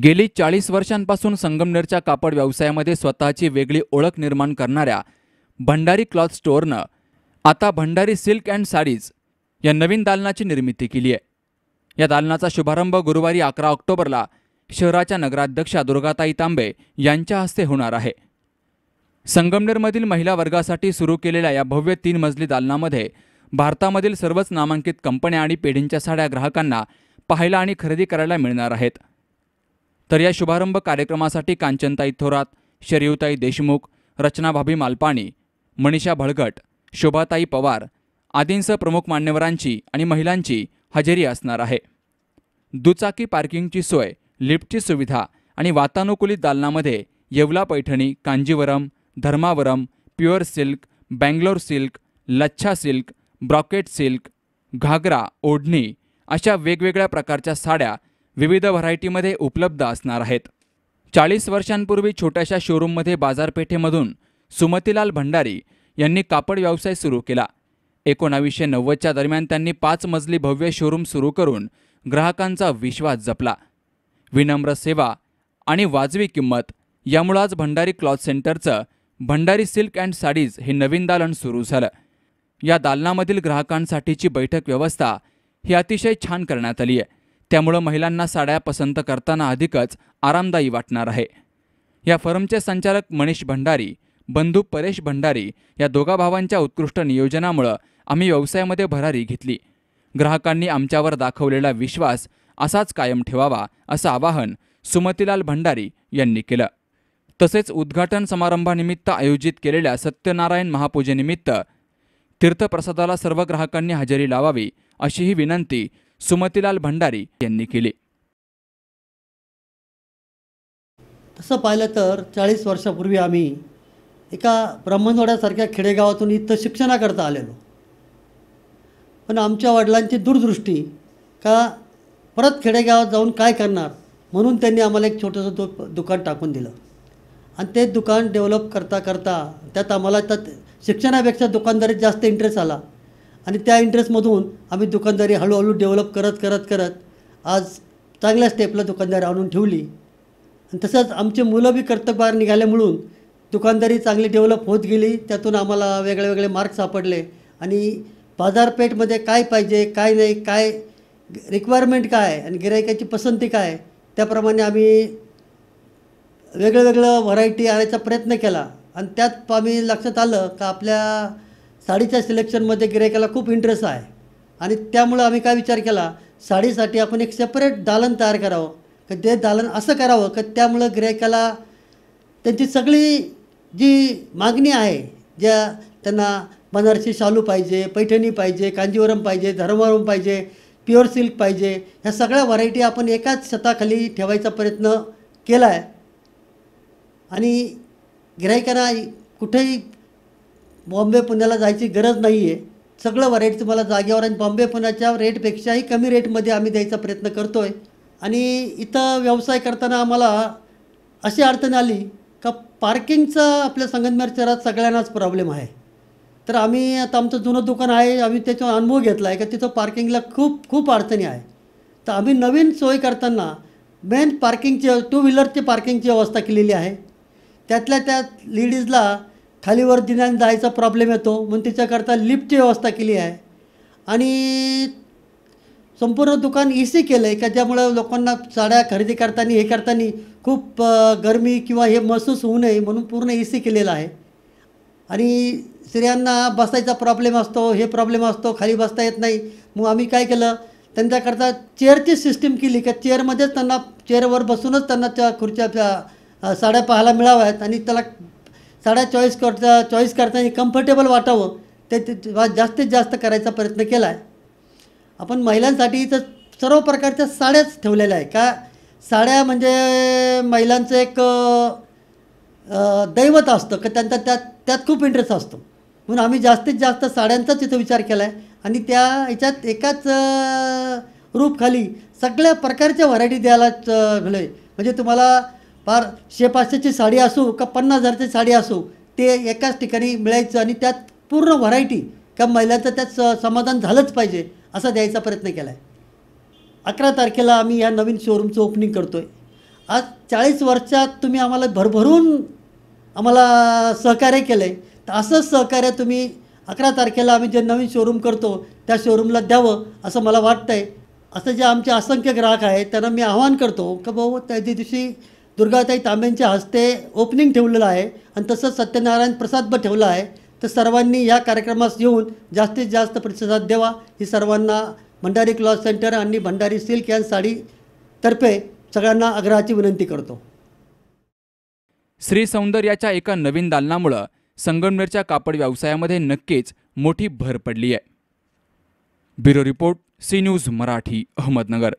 गेली चाळीस वर्षांपासून संगमनेरच्या कापड व्यवसायामध्ये स्वतःची वेगळी ओळख निर्माण करणाऱ्या भंडारी क्लॉथ स्टोअरनं आता भंडारी सिल्क अँड साडीज या नवीन दालनाची निर्मिती केली आहे. या दालनाचा शुभारंभ गुरुवारी अकरा ऑक्टोबरला शहराच्या नगराध्यक्षा दुर्गाताई तांबे यांच्या हस्ते होणार आहे. संगमनेरमधील महिला वर्गासाठी सुरू केलेल्या या भव्य तीन मजली दालनामध्ये भारतामधील सर्वच नामांकित कंपन्या आणि पेढींच्या साड्या ग्राहकांना पाहायला आणि खरेदी करायला मिळणार आहेत. तर या शुभारंभ कार्यक्रमासाठी कांचनताई थोरात शरीवताई देशमुख रचनाभाभी मालपाणी मनीषा भळगट शोभाताई पवार आदींसह प्रमुख मान्यवरांची आणि महिलांची हजेरी असणार आहे. दुचाकी पार्किंगची सोय लिफ्टची सुविधा आणि वातानुकूलित दालनामध्ये Yeola Paithani Kanjeevaram Dharmavaram pure silk Bangalore silk लच्छा सिल्क ब्रॉकेट सिल्क घागरा ओढणी अशा वेगवेगळ्या प्रकारच्या साड्या विविध व्हरायटीमध्ये उपलब्ध असणार आहेत. चाळीस वर्षांपूर्वी छोट्याशा शोरूममध्ये बाजारपेठेमधून सुमतीलाल भंडारी यांनी कापड व्यवसाय सुरू केला. एकोणावीसशे नव्वदच्या दरम्यान त्यांनी पाच मजली भव्य शोरूम सुरू करून ग्राहकांचा विश्वास जपला. विनम्र सेवा आणि वाजवी किंमत यामुळं आज भंडारी क्लॉथ सेंटरचं भंडारी सिल्क अँड साडीज हे नवीन दालन सुरू झालं. या दालनामधील ग्राहकांसाठीची बैठक व्यवस्था ही अतिशय छान करण्यात आली आहे त्यामुळं महिलांना साड्या पसंत करताना अधिकच आरामदायी वाटणार आहे. या फर्मचे संचालक मनीष भंडारी बंधू परेश भंडारी या दोघा भावांच्या उत्कृष्ट नियोजनामुळं आम्ही व्यवसायामध्ये भरारी घेतली. ग्राहकांनी आमच्यावर दाखवलेला विश्वास असाच कायम ठेवावा असं आवाहन सुमतीलाल भंडारी यांनी केलं. तसेच उद्घाटन समारंभानिमित्त आयोजित केलेल्या सत्यनारायण महापूजेनिमित्त तीर्थप्रसादाला सर्व ग्राहकांनी हजेरी लावावी अशीही विनंती सुमतीलाल भंडारी यांनी केले. तसं पाहिलं तर चाळीस वर्षापूर्वी आम्ही एका ब्राह्मणवाड्यासारख्या खेडेगावातून इथं शिक्षणाकरता आलेलो. पण आमच्या वडिलांची दूरदृष्टी का परत खेडेगावात जाऊन काय करणार म्हणून त्यांनी आम्हाला एक छोटंसं दु दुकान टाकून दिलं. आणि ते दुकान डेव्हलप करता करता त्यात आम्हाला त्यात शिक्षणापेक्षा दुकानदारीत जास्त इंटरेस्ट आला. आणि त्या इंटरेस्टमधून आम्ही दुकानदारी हळूहळू डेव्हलप करत करत करत आज चांगल्या स्टेपला दुकानदारी आणून ठेवली. आणि तसंच आमचे मुलं बी कर्तव्यावर निघाले म्हणून दुकानदारी चांगली डेव्हलप होत गेली. त्यातून आम्हाला वेगळे वेगळे मार्क सापडले. आणि बाजारपेठमध्ये काय पाहिजे काय नाही काय रिक्वायरमेंट काय आणि गिरायकाची पसंती काय त्याप्रमाणे आम्ही वेगळं वेगळं व्हरायटी आणायचा प्रयत्न केला. आणि त्यात आम्ही लक्षात आलं का आपल्या साडीच्या सिलेक्शनमध्ये गिरायकाला खूप इंटरेस्ट आहे. आणि त्यामुळं आम्ही काय विचार केला साडीसाठी आपण एक सेपरेट दालन तयार करावं. का ते दालन असं करावं का त्यामुळं गिरायकाला त्यांची सगळी जी मागणी आहे ज्या त्यांना बनारसी शालू पाहिजे पैठणी पाहिजे कांजीवरम पाहिजे धर्मवरम पाहिजे प्युअर सिल्क पाहिजे ह्या सगळ्या व्हरायटी आपण एकाच छताखाली ठेवायचा प्रयत्न केला आहे आणि गिरायकांना कुठेही बॉम्बे पुण्याला जायची गरज नाही आहे सगळं व्हरायटी तुम्हाला जागेवर आणि बॉम्बे पुण्याच्या रेटपेक्षाही कमी रेटमध्ये आम्ही द्यायचा प्रयत्न करतो आहे आणि इथं व्यवसाय करताना आम्हाला अशी अडचण आली का पार्किंगचा आपल्या संगमनेर शहरात सगळ्यांनाच प्रॉब्लेम आहे. तर आम्ही आता आमचं जुनं दुकान आहे आम्ही त्याचा अनुभव घेतला आहे का तिथं पार्किंगला खूप खूप अडचणी आहे. तर आम्ही नवीन सोय करताना मेन पार्किंगची टू व्हीलरची पार्किंगची व्यवस्था केलेली आहे. त्यातल्या त्यात लेडीजला खालीवर दिनाने जायचा प्रॉब्लेम येतो. म्हणून त्याच्याकरता लिफ्टची व्यवस्था केली आहे. आणि संपूर्ण दुकान ए सी केलं आहे का ज्यामुळं लोकांना साड्या खरेदी करताना हे करताना खूप गरमी किंवा हे महसूस होऊ नये म्हणून पूर्ण ए सी केलेलं आहे. आणि स्त्रियांना बसायचा प्रॉब्लेम असतो हे प्रॉब्लेम असतो खाली बसता येत नाही. मग आम्ही काय केलं? त्यांच्याकरता चेअरची सिस्टीम केली का चेअरमध्येच त्यांना चेअरवर बसूनच त्यांना त्या खुर्च्या साड्या पाहायला मिळाव्यात आणि त्याला साड्या चॉईस करता चॉईस करताना कम्फर्टेबल वाटावं. ते जास्तीत जास्त करायचा प्रयत्न केला आहे आपण महिलांसाठी तर सर्व प्रकारच्या साड्याच ठेवलेल्या आहे का साड्या म्हणजे महिलांचं एक दैवत असतं. का त्यांचा त्यात त्यात खूप इंटरेस्ट असतो. म्हणून आम्ही जास्तीत जास्त साड्यांचाच इथं विचार केला आहे आणि त्या ह्याच्यात एकाच रूपखाली सगळ्या प्रकारच्या व्हरायटी द्यायला म्हणजे म्हणजे तुम्हाला फार शे पाचशेची साडी असो का पन्नास हजारची साडी असो ते एकाच ठिकाणी मिळायचं आणि त्यात पूर्ण व्हरायटी का महिलांचं त्यात स समाधान झालंच पाहिजे असा द्यायचा प्रयत्न केला आहे अकरा तारखेला आम्ही या नवीन शोरूमचं ओपनिंग करतो आहे आज चाळीस वर्षात तुम्ही आम्हाला भरभरून आम्हाला सहकार्य केलं आहे तर असंच सहकार्य तुम्ही अकरा तारखेला आम्ही जे नवीन शोरूम करतो त्या शोरूमला द्यावं असं मला वाटतं आहे असं जे आमचे असंख्य ग्राहक आहेत त्यांना मी आवाहन करतो का भाऊ त्या दिवशी दुर्गाताई तांब्यांच्या हस्ते ओपनिंग ठेवलेलं आहे आणि तसंच सत्यनारायण प्रसाद पण ठेवला आहे. तर सर्वांनी या कार्यक्रमास येऊन जास्तीत जास्त प्रतिसाद द्यावा. ही सर्वांना भंडारी क्लॉथ सेंटर आणि भंडारी सिल्क अँड साडी तर्फे सगळ्यांना आग्रहाची विनंती करतो. श्री सौंदर्याच्या एका नवीन दालनामुळं संगमनेरच्या कापड व्यवसायामध्ये नक्कीच मोठी भर पडली आहे bureau report C news Marathi Ahmednagar.